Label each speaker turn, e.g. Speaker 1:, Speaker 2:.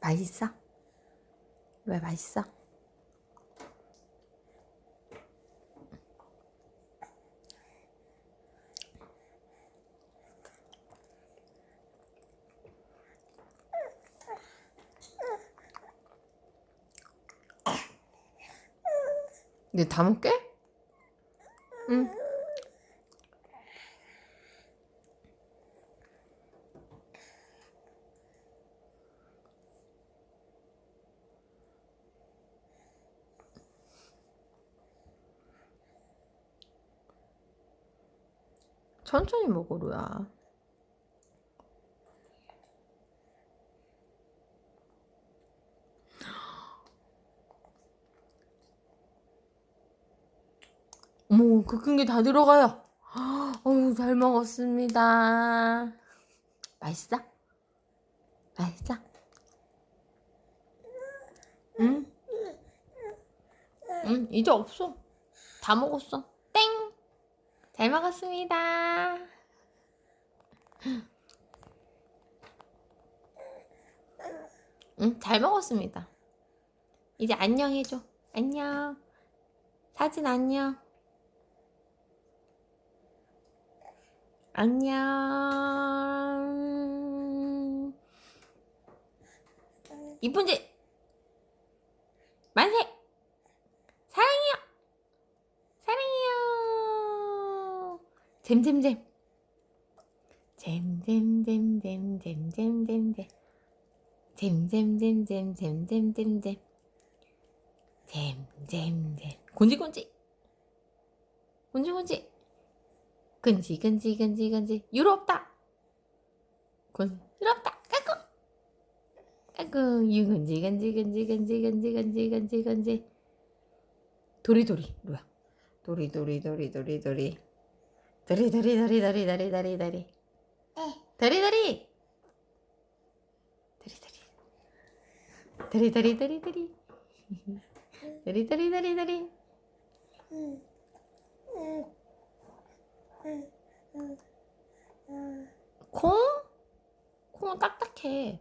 Speaker 1: 맛있어? 왜 맛있어? 이제 다 먹게? 응. 천천히 먹어, 루야. 어머, 그 큰 게 다 들어가요. 어유, 잘 먹었습니다. 맛있어? 맛있어? 응? 응, 이제 없어. 다 먹었어. 땡! 잘 먹었습니다. 응, 잘 먹었습니다. 이제 안녕 해줘. 안녕. 사진 안녕. 안녕. 이쁜지 만세. 사랑해요. 사랑해요. 잼잼 잼. 잼잼잼잼잼잼잼잼 잼. 잼잼잼잼잼잼잼잼. 잼잼잼. 곤지곤지. 곤지곤지. 유로 없다. 곤 유로 없다. 까꿍. 까꿍 유 근지 근지 근지 근지 근지 근지 근지 근지 도리도리 뭐야? 도리도리 도리 도리 도리 도리 도리 도리 도리 도리 도리 도리. 도리 도리. 도리 도리. 도리 도리 도리 도리. 도리 도리 콩? 콩은 딱딱해.